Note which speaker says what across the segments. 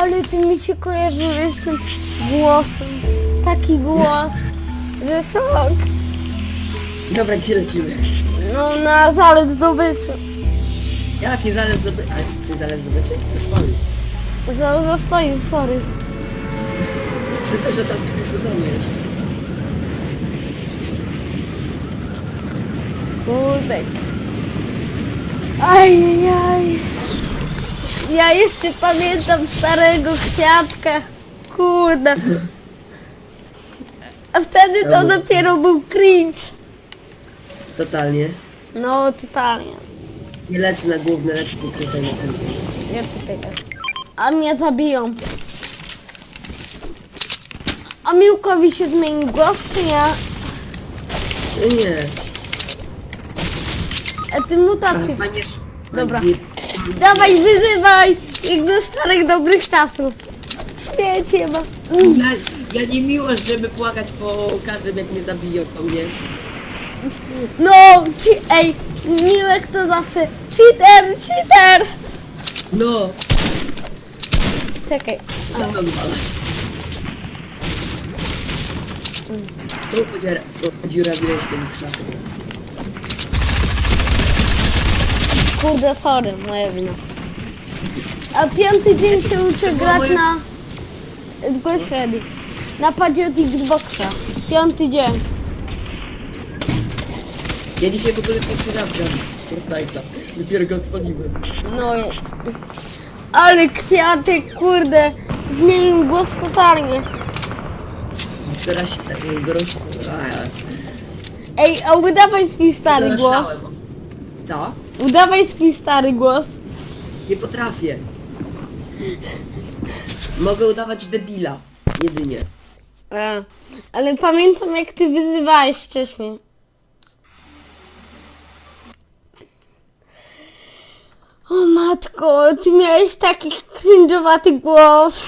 Speaker 1: Ale ty mi się kojarzyłeś z tym głosem. Taki głos, że szok.
Speaker 2: Dobra, gdzie lecimy?
Speaker 1: No na zalew zdobyczy.
Speaker 2: Jaki zalew zdobyczy? A, ty zalew zdobyczy? To stoi.
Speaker 1: Za- Zostaje, sorry.
Speaker 2: Chcę też o tamtym sezonie jeszcze.
Speaker 1: Kurde. Ajajaj. Ja jeszcze pamiętam starego kwiatka. Kurde. A wtedy to
Speaker 2: Czemu?
Speaker 1: dopiero był cringe.
Speaker 2: Totalnie.
Speaker 1: No, totalnie.
Speaker 2: Nie lecę na główny, lecę tu tutaj na ten.
Speaker 1: Nie tutaj też. A mnie zabiją. A Miłkowi się zmienił głos, czy nie?
Speaker 2: Nie.
Speaker 1: A ty mutację.
Speaker 2: Fajnie.
Speaker 1: Dobra.
Speaker 2: fajnie.
Speaker 1: Dawaj, wyzywaj! Jak do starych, dobrych czasów. Świecie ma.
Speaker 2: Ja, ja nie miłość, żeby płakać po każdym jak mnie zabiją po mnie.
Speaker 1: No, ci, ej, Miłek to zawsze cheater, cheater!
Speaker 2: No,
Speaker 1: Czekaj.
Speaker 2: za mną wala. Tu podziura, podziurawiłeś ten krzak.
Speaker 1: Kurde, sorry, moja wina. A piąty dzień się uczę grać na... Zgłoś ready. Na padzie od Xboxa. Piąty dzień.
Speaker 2: Ja dzisiaj w ogóle w Fortnite'a. Dopiero go odpaliłem.
Speaker 1: No i... Ale kwiatek, kurde, zmienił głos totalnie.
Speaker 2: Teraz tak jest dorosły.
Speaker 1: Ej, a udawaj swój stary głos.
Speaker 2: Co?
Speaker 1: Udawaj swój stary głos.
Speaker 2: Nie potrafię. Mogę udawać debila. Jedynie.
Speaker 1: A, ale pamiętam jak ty wyzywałeś wcześniej. O matko, ty miałeś taki cringe'owaty głos.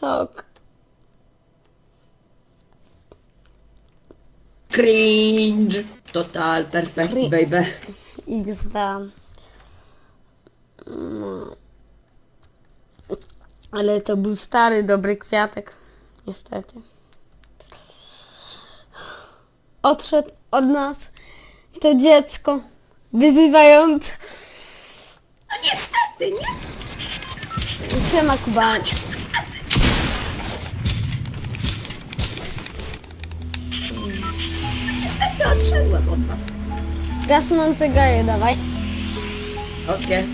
Speaker 1: Sok.
Speaker 2: Cringe. Total, perfect,
Speaker 1: Cri-
Speaker 2: baby.
Speaker 1: XD. No. Ale to był stary, dobry kwiatek. Niestety. Odszedł od nas to dziecko. Wyzywając.
Speaker 2: No niestety, nie?
Speaker 1: Siema Kuba.
Speaker 2: Niestety odszedłem od was.
Speaker 1: Gasnące gaje dawaj.
Speaker 2: Okej.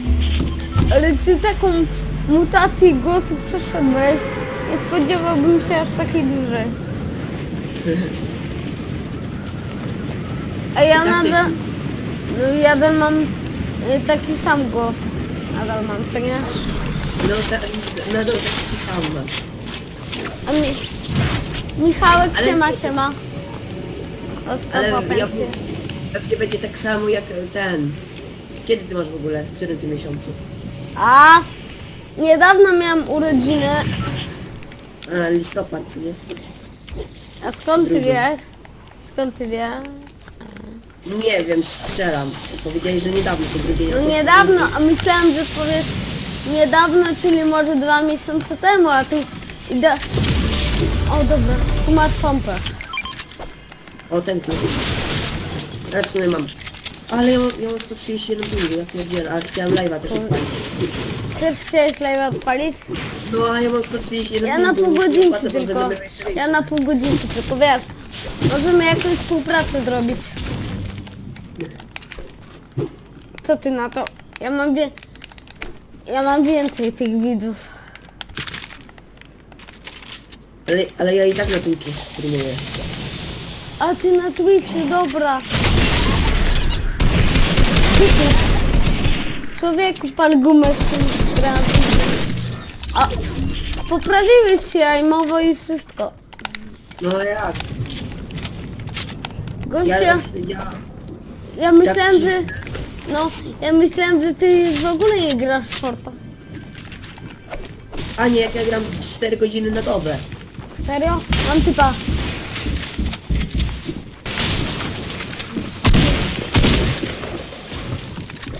Speaker 1: Ale ty taką mutację głosu przeszedłeś. Nie spodziewałbym się aż takiej dużej. A ja
Speaker 2: Tak
Speaker 1: nadal... ja nadal mam y, taki sam głos. Nadal mam, co nie?
Speaker 2: No tak, nadal taki sam mam.
Speaker 1: A mi... Michałek
Speaker 2: Ale-
Speaker 1: siema, siema.
Speaker 2: Ale
Speaker 1: Ostatnia
Speaker 2: ja,
Speaker 1: pensja.
Speaker 2: pewnie będzie tak samo jak ten. Kiedy ty masz w ogóle? W którym ty miesiącu?
Speaker 1: A! Niedawno miałam urodziny.
Speaker 2: A, listopad, nie?
Speaker 1: A skąd ty
Speaker 2: Drugi.
Speaker 1: wiesz? Skąd ty wiesz?
Speaker 2: Nie wiem, strzelam. Powiedziałeś, że niedawno to drugie
Speaker 1: No niedawno, a myślałam, że powiesz niedawno, czyli może dwa miesiące temu, a tu idę... O dobra, tu masz pompę.
Speaker 2: O, ten tu. Ja sumie mam. Ale ja mam, ja mam 131 pingu, ja pierdzielę, ale chciałem live'a też odpalić.
Speaker 1: Też chciałeś live odpalić?
Speaker 2: No, a ja mam 131
Speaker 1: Ja na
Speaker 2: pingu,
Speaker 1: pół godzinki
Speaker 2: to
Speaker 1: tylko.
Speaker 2: będę jeszcze.
Speaker 1: Ja na pół godzinki tylko, wiesz. Możemy jakąś współpracę zrobić. Co ty na to? Ja mam wie... Ja mam więcej tych widzów.
Speaker 2: Ale, ale ja i tak na Twitchu streamuję.
Speaker 1: A ty na Twitchu, dobra. Człowieku, pal gumę z tym grafem. A, poprawiłeś się, ajmowo i wszystko.
Speaker 2: No jak?
Speaker 1: Gościa,
Speaker 2: Ja,
Speaker 1: ja,
Speaker 2: ja,
Speaker 1: myślałem,
Speaker 2: tak
Speaker 1: że... No, ja myślałem, że ty w ogóle nie grasz w Forta.
Speaker 2: a nie, jak ja gram 4 godziny na dobę.
Speaker 1: Serio? Mam typa.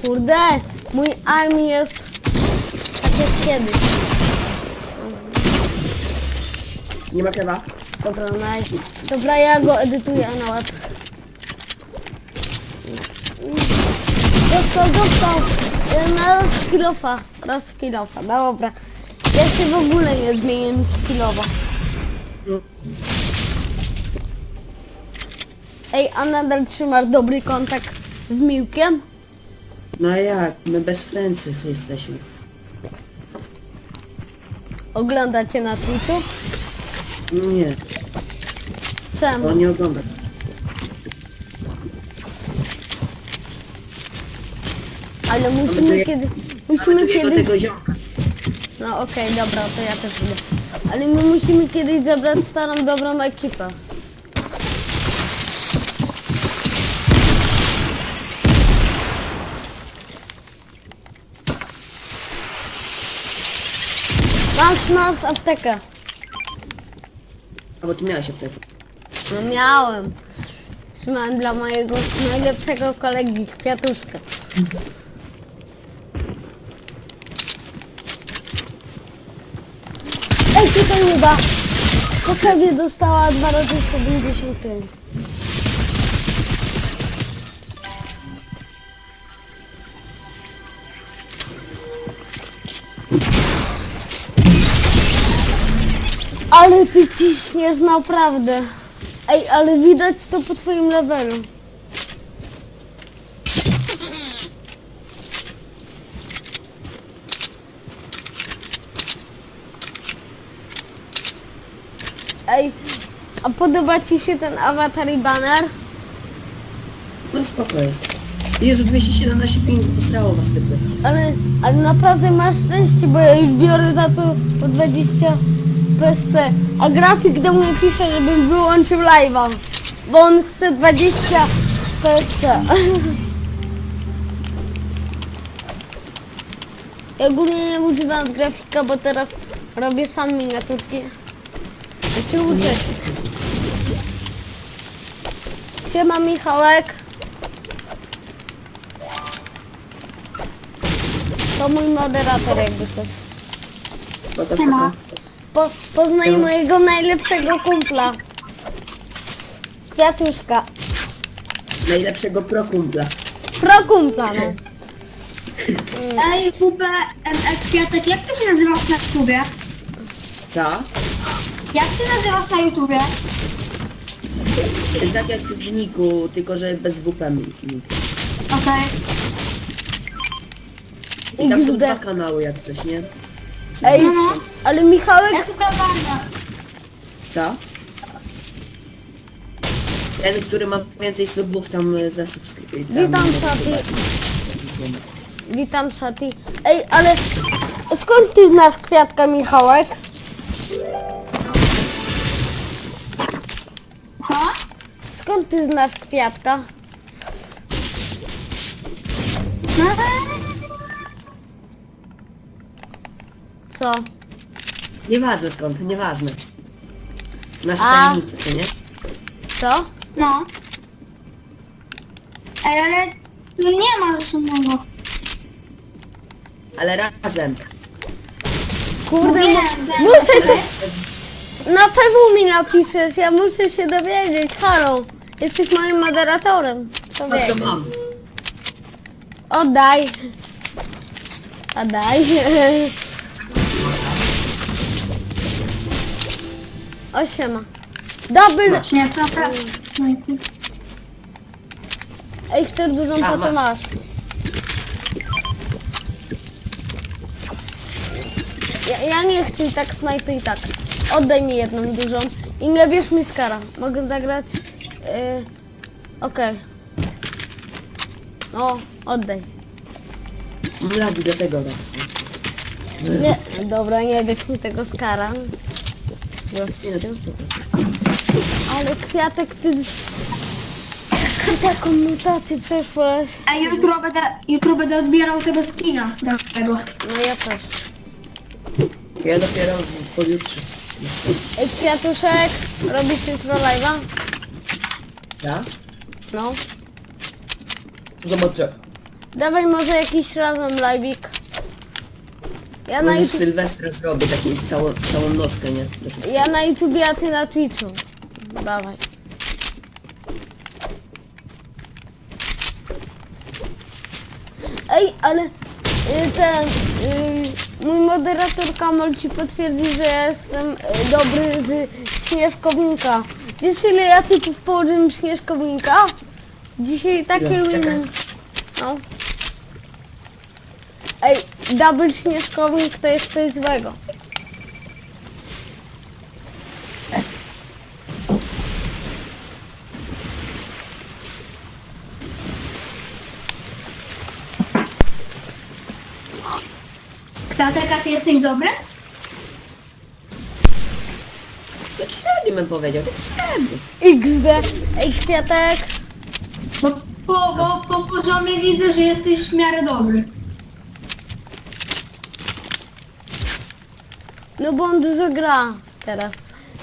Speaker 1: Kurde, mój arm jest jest kiedyś.
Speaker 2: Nie ma kewa?
Speaker 1: Dobra, na, dobra, ja go edytuję na łeb. Dostał, dostał. Na raz kilofa. Raz kilofa, dobra. Ja się w ogóle nie zmienię z kilowa.
Speaker 2: No.
Speaker 1: Ej, a nadal trzymasz dobry kontakt z Miłkiem?
Speaker 2: No a jak? My bez Francis jesteśmy.
Speaker 1: Oglądacie na Twitchu?
Speaker 2: No nie,
Speaker 1: Czemu?
Speaker 2: on nie ogląda.
Speaker 1: Ale musimy
Speaker 2: ja-
Speaker 1: kiedy... Musimy kiedyś...
Speaker 2: tego ziomka.
Speaker 1: No okej, dobra, to ja też idę. Ale my musimy kiedyś zebrać starą, dobrą ekipę. Masz, masz aptekę.
Speaker 2: A bo ty miałeś aptekę.
Speaker 1: No miałem. Trzymałem dla mojego najlepszego kolegi kwiatuszkę. Ej, tutaj uda. Po sobie dostała 2 razy 75. Ale ty ciśniesz naprawdę. Ej, ale widać to po twoim levelu. Ej, a podoba ci się ten awatar i banner?
Speaker 2: No spoko jest. Jezu, 217 pingu, posrało was typy.
Speaker 1: Ale, ale naprawdę masz szczęście, bo ja już biorę za to po 20 A grafik do mnie pisze, żebym wyłączył live'a. Bo on chce 20 PSC. Ja ogólnie nie używam grafika, bo teraz robię sam miniaturki. Cię uczę się. Siema Michałek. To mój moderator jakby coś.
Speaker 2: Spoko.
Speaker 1: Po, poznaj mojego najlepszego kumpla. Kwiatuszka.
Speaker 2: Najlepszego pro kumpla.
Speaker 1: Pro kumpla, no.
Speaker 3: Ej, Kubę, MX Kwiatek, jak ty się nazywasz na YouTubie?
Speaker 2: Co?
Speaker 3: Jak się nazywasz na YouTubie?
Speaker 2: Tak jak w Niku, tylko że bez WP nick.
Speaker 3: Okej.
Speaker 2: I tam są
Speaker 1: XD.
Speaker 2: dwa kanały jak coś, nie?
Speaker 1: Ej, ale Michałek,
Speaker 3: Ja szukam Barna.
Speaker 2: Co? Ten, który ma więcej subów tam e, zasubskrybuj. tam,
Speaker 1: Witam,
Speaker 2: e, zobaczyć.
Speaker 1: witam Szati. Ej, ale skąd ty znasz kwiatka Michałek?
Speaker 3: Co?
Speaker 1: Skąd ty znasz kwiatka?
Speaker 3: No,
Speaker 1: Co?
Speaker 2: Nieważne skąd, nieważne. Nasze
Speaker 1: A.
Speaker 2: tajemnice, co nie?
Speaker 1: Co?
Speaker 3: no. Ej, ale tu nie ma żadnego.
Speaker 2: Ale razem.
Speaker 1: Kurde,
Speaker 3: Mówiłem,
Speaker 1: mu-
Speaker 3: że-
Speaker 1: muszę się... Na pewno mi napiszesz, ja muszę się dowiedzieć. Halo, jesteś moim moderatorem.
Speaker 2: To co
Speaker 1: Człowieku.
Speaker 2: mam?
Speaker 1: Oddaj. Oddaj. Osiema. Double.
Speaker 3: Nie, to prawda. No i ty.
Speaker 1: Ej, chcesz dużą,
Speaker 2: A,
Speaker 1: co to
Speaker 2: masz.
Speaker 1: masz? Ja, ja nie chcę i tak snajpy i tak. Oddaj mi jedną dużą. I nie bierz mi skara. Mogę zagrać? Yy, Okej. O, oddaj.
Speaker 2: Mladi do tego. da.
Speaker 1: Nie, dobra, nie bierz mi tego skara.
Speaker 2: Spoko.
Speaker 1: Ale kwiatek, ty... Ty taką mutację przeszłeś.
Speaker 3: A jutro będę, jutro będę odbierał tego skina tego.
Speaker 1: No ja też.
Speaker 2: Ja dopiero pojutrze.
Speaker 1: Ej, kwiatuszek, robisz jutro live'a?
Speaker 2: Ja?
Speaker 1: No.
Speaker 2: Zobaczę.
Speaker 1: Dawaj może jakiś razem live'ik. Ja na,
Speaker 2: Może
Speaker 1: YouTube,
Speaker 2: Sylwestra zrobię taką całą, całą nockę, nie?
Speaker 1: Ja na YouTubie, a ty na Twitchu. Dawaj. Ej, ale y, ten y, mój moderator Kamal ci potwierdzi, że ja jestem y, dobry z śnieżkownika. Wiesz ile ja typów położyłem śnieżkownika? Dzisiaj takie
Speaker 2: Ja, czekaj.
Speaker 1: No. Ej, double śnieżkownik to jest coś złego.
Speaker 3: Kwiatek, a ty jesteś dobry?
Speaker 2: Taki średni bym powiedział, taki średni.
Speaker 1: XD. Ej, kwiatek.
Speaker 3: Bo po, bo po poziomie widzę, że jesteś w miarę dobry.
Speaker 1: No bo on dużo gra teraz.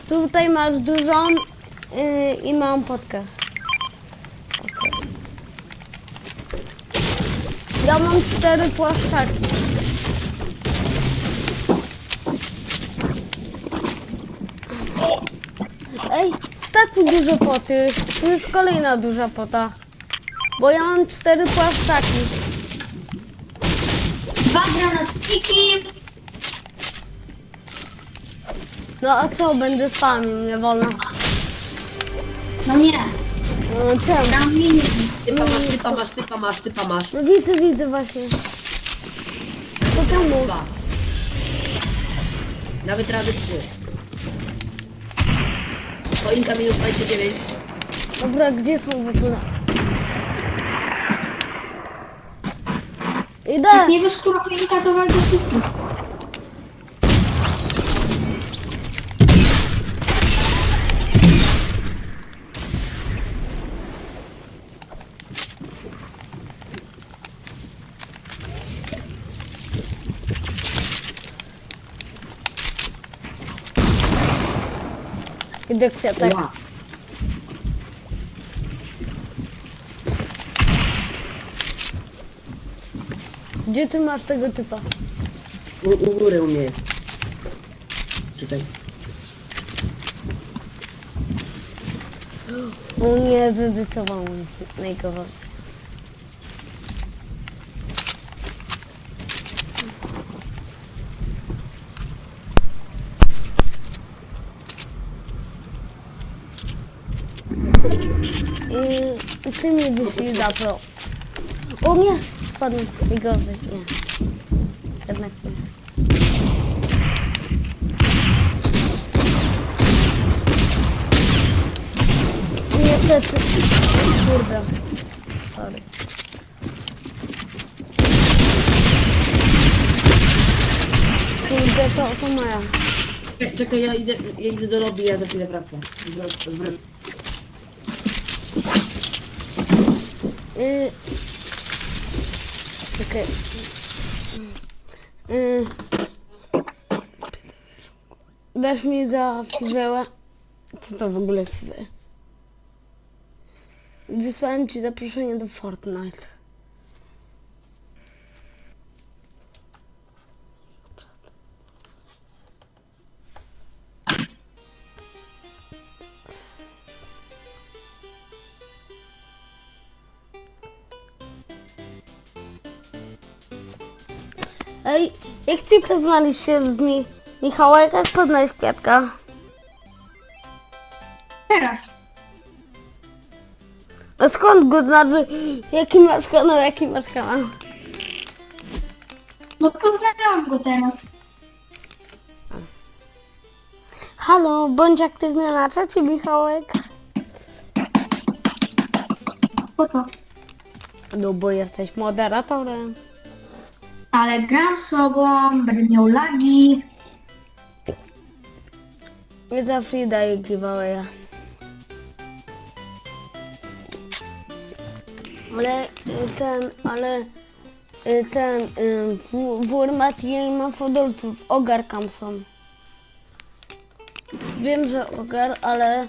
Speaker 1: Tutaj masz dużą yy, i małą potkę. Okej. Ja mam cztery płaszczaki. Ej, tak dużo poty. Tu jest kolejna duża pota. Bo ja mam cztery płaszczaki.
Speaker 3: Dwa granatniki.
Speaker 1: No a co, będę spamił, nie wolno.
Speaker 3: No nie,
Speaker 1: No, czemu?
Speaker 3: dam mini.
Speaker 2: Typa masz, typa masz, typa masz, typa masz.
Speaker 1: No widzę, widzę właśnie. To.
Speaker 2: Dwa. Nawet razy trzy. Choinka minus 29.
Speaker 1: Dobra, gdzie są w ogóle? Idę!
Speaker 3: Jak nie wiesz, która choinka, to walczę wszystkich.
Speaker 1: Idę kwiatek.
Speaker 2: Ła.
Speaker 1: Gdzie ty masz tego typa?
Speaker 2: U, u góry u mnie jest. Tutaj.
Speaker 1: O nie, zedytował mi się. Najgorzej. I, ty mi wyszli za pro. O nie! Spadłem. Najgorzej. Nie. Jednak nie. Niestety. Kurde. Sorry. Kurde, to, to moja.
Speaker 2: Czekaj, czekaj, ja idę, ja idę do lobby, ja za chwilę wracam. Wr- wr-
Speaker 1: Y... Czekaj. Y... Dasz mi za fiwełę? Co to w ogóle fiwe? Wysłałem ci zaproszenie do Fortnite. Ci poznaliście z mi Michałek, jak poznałeś Kwiatka?
Speaker 3: Teraz.
Speaker 1: A skąd go znaczy? Jaki masz kanał, jaki masz kanał?
Speaker 3: No poznałam go teraz.
Speaker 1: Halo, bądź aktywny na czacie, Michałek.
Speaker 3: Po co?
Speaker 1: No bo jesteś moderatorem.
Speaker 3: Ale gram sobą, będę miał lagi.
Speaker 1: Nie zawsze daję giveawaya. Ale y, ten, ale y, ten, y, w- Wurmat nie ma fodolców, ogarkam są. Wiem, że ogar, ale...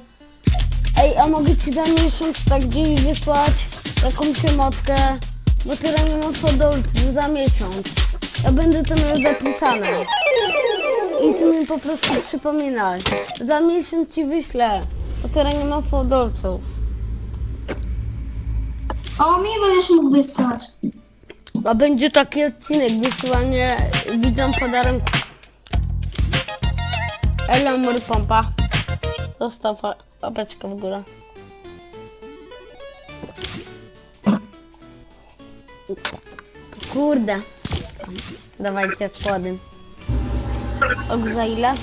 Speaker 1: Ej, a mogę ci za miesiąc tak gdzieś wysłać jakąś emotkę, bo tyle nie mam fodolców za miesiąc. Ja będę to miał zapisane. I ty mi po prostu przypominaj. Za miesiąc ci wyślę. Bo teraz nie ma fodolców.
Speaker 3: O, mi będziesz mógł wysłać.
Speaker 1: A będzie taki odcinek, wysyłanie widzom podarunku. Elo mur pompa. Zostaw ła- łapeczkę w górę. Kurde. Dawajcie składy. Ok, za ile?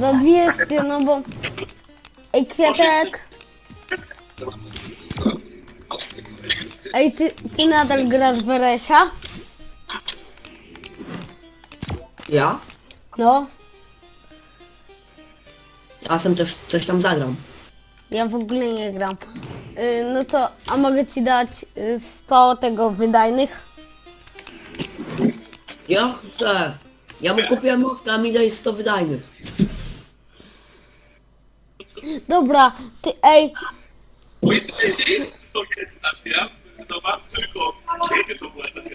Speaker 1: Za 200, no bo... Ej, kwiatek. Ej, ty, ty nadal grasz w Resia?
Speaker 2: Ja?
Speaker 1: No,
Speaker 2: Czasem też coś tam zagram.
Speaker 1: Ja w ogóle nie gram. Y, no to, a mogę ci dać y, 100 tego wydajnych?
Speaker 2: Ja chcę. Ja mu kupiłem mówkę, a mi daje 100 wydajnych.
Speaker 1: Dobra, ty, ej,
Speaker 4: To jest, to jest stacja benzynowa, tylko kiedy to była stacja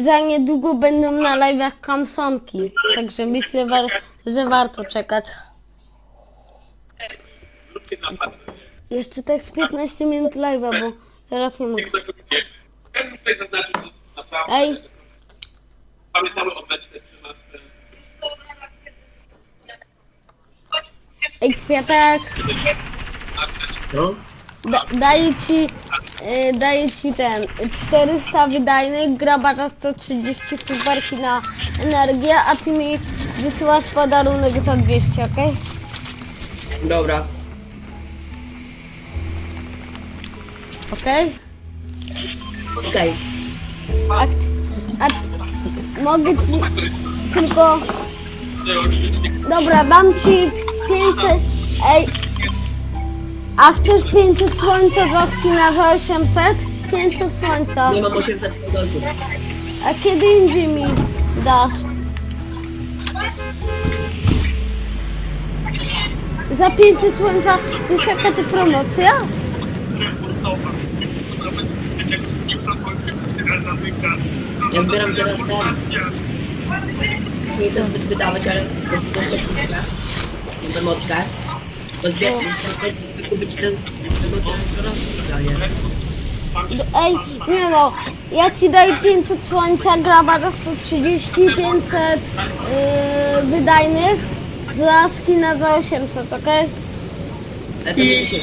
Speaker 1: za niedługo będą na live'ach kamsonki. Także myślę, war, że warto czekać. Jeszcze tak z 15 minut live'a, bo teraz nie mogę. Ej.
Speaker 4: pamiętamy o metce 13.
Speaker 1: Ej, kwiatek,
Speaker 2: No?
Speaker 1: da, daję ci, y, daję ci ten, 400 wydajnych, graba 130 kubarki na energię, a ty mi wysyłasz podarunek za 200, okej?
Speaker 2: Dobra.
Speaker 1: Okej?
Speaker 2: Okej.
Speaker 1: A, a mogę ci tylko... Dobra, dam ci 500... Ej! A chcesz 500 słońca za skina za 800? 500 słońca.
Speaker 2: Nie mam 800 fodolców.
Speaker 1: A kiedy indziej mi dasz? Za 500 słońca wiesz jaka to promocja?
Speaker 2: Ja zbieram teraz ten. Nie chcę zbyt wydawać, ale też to kupię. Tę motkę. To zbieram, chcę kupić tego nie?
Speaker 1: Ej, nie no, ja ci daję 500 słońca, graba za 130, 500 yy, wydajnych, za skina za 800, okej?
Speaker 2: Ale to nie dzisiaj.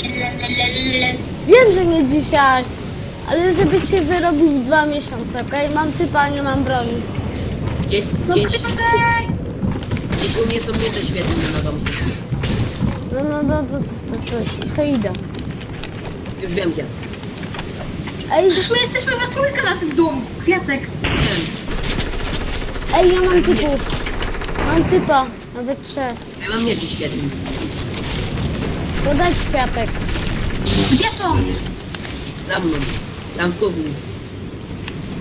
Speaker 1: Wiem, że nie dzisiaj, ale żebyś się wyrobił w dwa miesiące, okej? Mam typa, nie mam broni.
Speaker 2: Gdzieś, gdzieś, gdzieś u mnie są miecze świetne na domku.
Speaker 1: No, no, no, to, to, to, to idę.
Speaker 2: Już wiem gdzie.
Speaker 1: Ej,
Speaker 3: Przecież my jesteśmy we trójkę na tym domu. Kwiatek.
Speaker 2: Wiem.
Speaker 1: ej, ja mam typów. Mam typa, nawet trzech.
Speaker 2: Ja mam miecze świetne.
Speaker 1: Podać kwiatek.
Speaker 3: Gdzie są?
Speaker 2: Za mną. Tam w kuchni.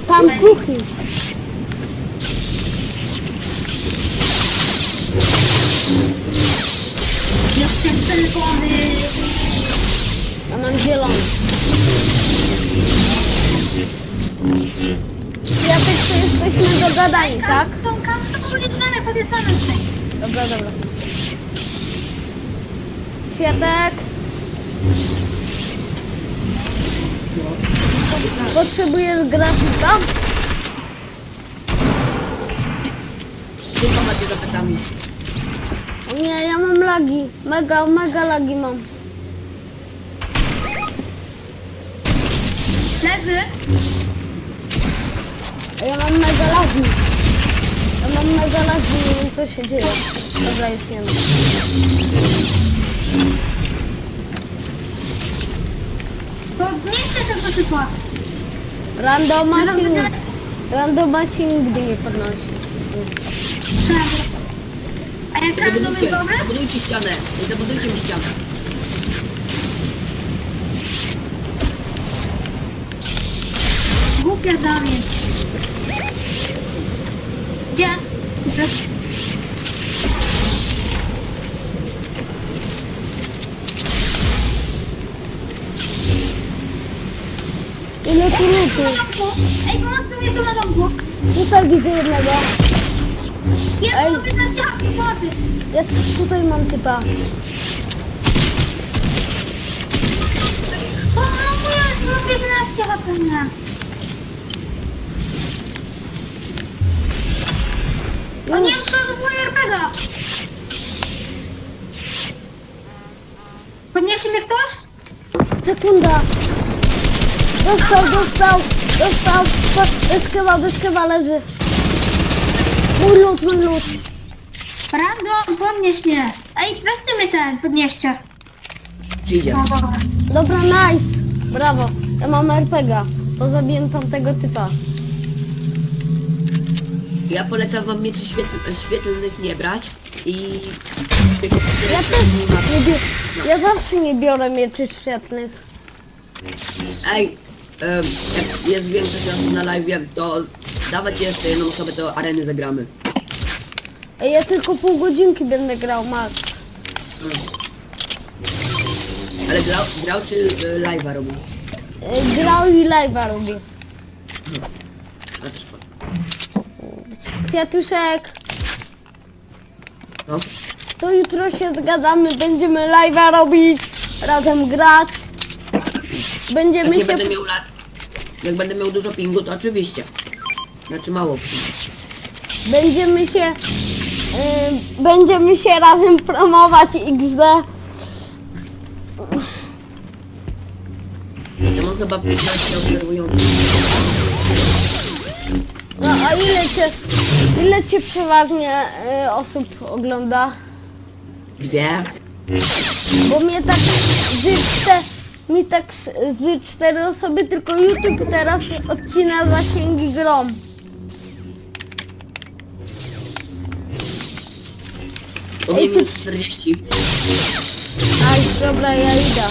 Speaker 1: Tam w kuchni.
Speaker 3: Jestem czerwony.
Speaker 1: Ja mam zielony. Kwiatek, to jesteśmy dogadani, tak?
Speaker 3: Są kamsy, podjeżdżamy, podjeżdżamy tutaj.
Speaker 1: Dobra, dobra. Kwiatek. Potrzebujesz grafika?
Speaker 2: Tylko macie za plecami.
Speaker 1: O nie, ja mam lagi. Mega, mega lagi mam.
Speaker 3: Leży.
Speaker 1: Ja mam mega lagi. Ja mam mega lagi, nie wiem co się dzieje. Dobra, już nie wiem.
Speaker 3: To nie chcę tego typa.
Speaker 1: Randoma się, randoma się nigdy nie podnosi.
Speaker 3: A jak random jest
Speaker 2: Zabudujcie,
Speaker 3: dobry?
Speaker 2: zabudujcie ścianę. Zabudujcie mi ścianę.
Speaker 3: Głupia zamieć. Gdzie?
Speaker 1: tu lutu.
Speaker 3: Na domku. Ej, pomocy mnie są na domku.
Speaker 1: Tutaj widzę jednego.
Speaker 3: Jest,
Speaker 1: Ej.
Speaker 3: mam 15 HP pomocy.
Speaker 1: Ja też tutaj mam typa.
Speaker 3: O, no jest, mam 15 HP, nie. O nie, przodu RPG. Podniesie mnie ktoś?
Speaker 1: Sekunda. Dostał, dostał, dostał. Deskewa, deskewa leży. Mój lód, mój lód.
Speaker 3: Random, podnieś mnie. Ej, weźcie mnie ten, podnieście.
Speaker 2: Przyjdzie.
Speaker 3: No dobra.
Speaker 1: Dobra, nice. Brawo. Ja mam RPGa. To zabiję tamtego typa.
Speaker 2: Ja polecam wam mieczy świetl świetlnych nie brać i...
Speaker 1: Ja też nie biorę. Ja zawsze nie biorę mieczy świetlnych.
Speaker 2: Ej, em, jak jest większość osób na live, to dawać jeszcze jedną osobę, to areny zagramy.
Speaker 1: Ej, Ja tylko pół godzinki będę grał, max.
Speaker 2: Ale grał, grał czy y, live'a robił?
Speaker 1: Ej, Grał i live'a robię.
Speaker 2: A to szkoda.
Speaker 1: Kwiatuszek,
Speaker 2: No.
Speaker 1: to jutro się zgadamy, będziemy live'a robić, razem grać.
Speaker 2: Jak
Speaker 1: Będziemy
Speaker 2: nie
Speaker 1: się...
Speaker 2: będę miał. Jak będę miał dużo pingu, to oczywiście. Znaczy mało.
Speaker 1: Będziemy się... y, będziemy się razem promować XD.
Speaker 2: Ja mam chyba 15 obserwujących.
Speaker 1: No a ile cię... Ile cię przeważnie y, osób ogląda?
Speaker 2: Dwie.
Speaker 1: Bo mnie tak z, czte, mi tak z cztery osoby, tylko YouTube teraz odcina zasięgi grom.
Speaker 2: Mnie minus 40.
Speaker 1: Aj, dobra, ja idę.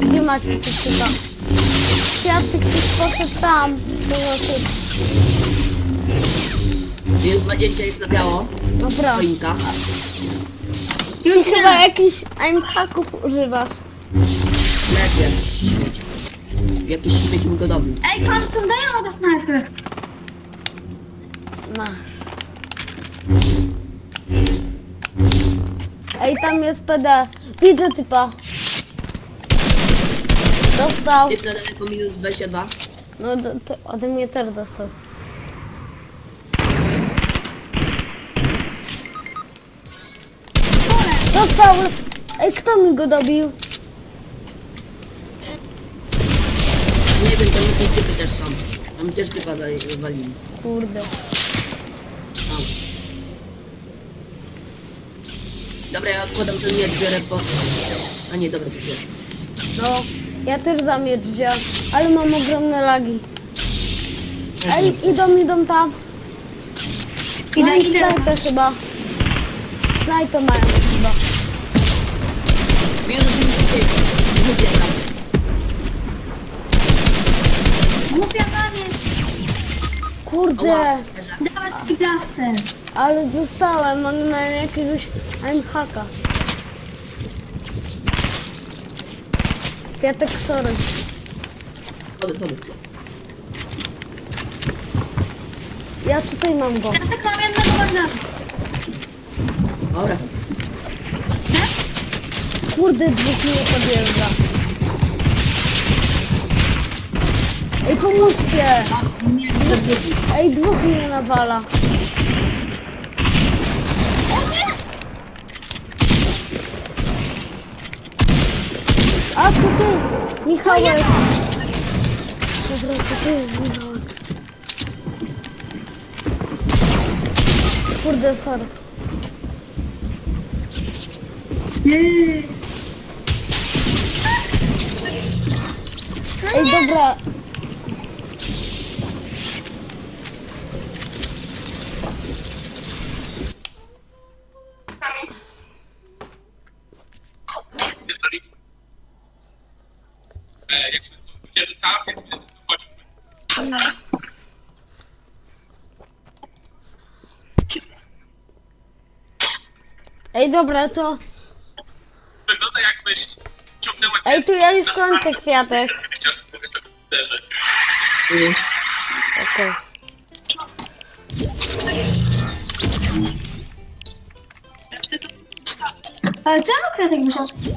Speaker 1: Gdzie macie tu chyba? Kwiatek ktoś poszedł tam. To znaczy,
Speaker 2: Minus 20 jest na biało.
Speaker 1: dobra.
Speaker 2: Choinka.
Speaker 1: Ty
Speaker 3: Już
Speaker 1: chyba
Speaker 3: nie.
Speaker 1: jakichś aimhacków używasz.
Speaker 2: Lepiej. Jakiś śmieć mi go dobił.
Speaker 3: Ej, Thompson, daj mu do snajpy.
Speaker 1: Masz. Ej, tam jest PD. Widzę typa. Dostał.
Speaker 2: Jest na daleko minus 22.
Speaker 1: No, do, to ode mnie też dostał. Dostał! Ej, kto mi go dobił?
Speaker 2: Nie wiem, tam jakieś typy też są. Tam też typa za- walili.
Speaker 1: Kurde.
Speaker 2: Dobra, ja odkładam ten miecz, biorę po... A nie, dobra, to biorę.
Speaker 1: No, ja też za miecz wziąłem, ale mam ogromne lagi. Ej, idą, idą tam.
Speaker 3: Idę,
Speaker 1: Mają
Speaker 3: idę.
Speaker 1: snajpę chyba. Snajpę mają chyba.
Speaker 2: Minus 85. Lubię tam.
Speaker 3: Głupia panie.
Speaker 1: Kurde,
Speaker 3: ci plaster.
Speaker 1: Ale dostałem, oni mają jakiegoś aimhacka. Kwiatek sorry.
Speaker 2: Schody, schody.
Speaker 1: Ja tutaj mam go.
Speaker 3: Ja tak mam jednego bandażu.
Speaker 2: Dobra.
Speaker 1: Kurde, dwóch mnie podjeżdża. Ej, pomóżcie!
Speaker 2: Nie, to drugi.
Speaker 1: Ej, dwóch mnie nawala. A to ty, Michałek. Dobra, to ty, Michałek. Kurde, sorry. Ej, dobra.
Speaker 4: Jeżeli... E, jak będziemy tam, jak będziemy to chodźmy.
Speaker 1: Ej, dobra, to...
Speaker 4: Wygląda jakbyś ciąg zamknęłem
Speaker 1: Ej, tu ja już kończę kwiatek.
Speaker 4: Chciał sobie na komputerze.
Speaker 2: Mm.
Speaker 1: Okej.
Speaker 3: Ale czemu kwiatek wyszedł?